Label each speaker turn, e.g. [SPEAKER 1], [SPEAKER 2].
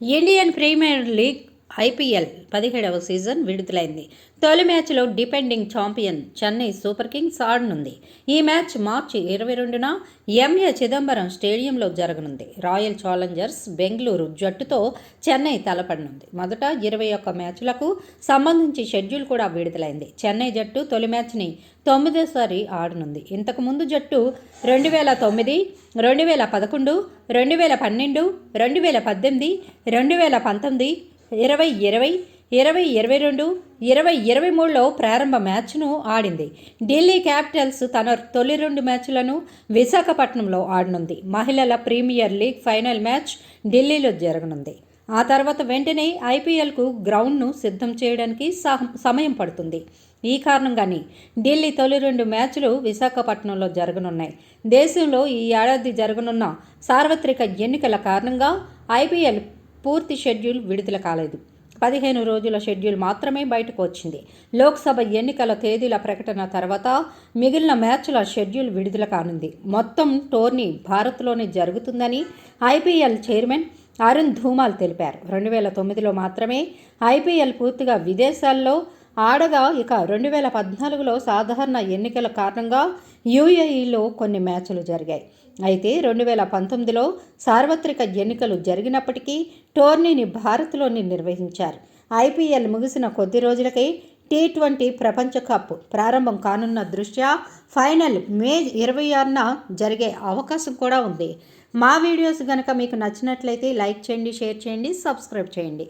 [SPEAKER 1] Indian Premier League IPL పదిహేడవ season విడుదలైంది. తొలి మ్యాచ్లో depending champion Chennai Super Kings ఆడనుంది. ఈ మ్యాచ్ మార్చి ఇరవై రెండున ఎంఏ చిదంబరం స్టేడియంలో జరగనుంది. రాయల్ ఛాలెంజర్స్ బెంగళూరు జట్టుతో చెన్నై తలపడనుంది. మొదట ఇరవై ఒక్క మ్యాచ్లకు సంబంధించి షెడ్యూల్ కూడా విడుదలైంది. చెన్నై జట్టు తొలి మ్యాచ్ని తొమ్మిదోసారి ఆడనుంది. ఇంతకుముందు జట్టు రెండు వేల తొమ్మిది రెండు వేల పదకొండు రెండు వేల పన్నెండు రెండు వేల పద్దెనిమిది రెండు వేల పంతొమ్మిది ఇరవై ఇరవై ఇరవై ఇరవై రెండు ఇరవై ఇరవై మూడులో ప్రారంభ మ్యాచ్ను ఆడింది. ఢిల్లీ క్యాపిటల్స్ తన తొలి రెండు మ్యాచ్లను విశాఖపట్నంలో ఆడనుంది. మహిళల ప్రీమియర్ లీగ్ ఫైనల్ మ్యాచ్ ఢిల్లీలో జరగనుంది. ఆ తర్వాత వెంటనే ఐపీఎల్కు గ్రౌండ్ను సిద్ధం చేయడానికి సహ- సమయం పడుతుంది. ఈ కారణంగానే ఢిల్లీ తొలి రెండు మ్యాచ్లు విశాఖపట్నంలో జరగనున్నాయి. దేశంలో ఈ ఏడాది జరగనున్న సార్వత్రిక ఎన్నికల కారణంగా ఐపీఎల్ పూర్తి షెడ్యూల్ విడుదల కాలేదు. పదిహేను రోజుల షెడ్యూల్ మాత్రమే బయటకు వచ్చింది. లోక్సభ ఎన్నికల తేదీల ప్రకటన తర్వాత మిగిలిన మ్యాచ్ల షెడ్యూల్ విడుదల కానుంది. మొత్తం టోర్నీ భారత్లోనే జరుగుతుందని ఐపీఎల్ చైర్మన్ అరుణ్ ధూమాల్ తెలిపారు. రెండు వేల తొమ్మిదిలో మాత్రమే ఐపీఎల్ పూర్తిగా విదేశాల్లో ఆడగా ఇక రెండు వేల పద్నాలుగులో సాధారణ ఎన్నికల కారణంగా యూఏఈలో కొన్ని మ్యాచ్లు జరిగాయి. అయితే రెండు వేల పంతొమ్మిదిలో సార్వత్రిక ఎన్నికలు జరిగినప్పటికీ టోర్నీని భారత్లోని నిర్వహించారు. ఐపీఎల్ ముగిసిన కొద్ది రోజులకే టీ ట్వంటీ ప్రపంచ కప్ ప్రారంభం కానున్న దృష్ట్యా ఫైనల్ మే ఇరవై ఆరున జరిగే అవకాశం కూడా ఉంది. మా వీడియోస్ కనుక మీకు నచ్చినట్లయితే లైక్ చేయండి షేర్ చేయండి సబ్స్క్రైబ్ చేయండి.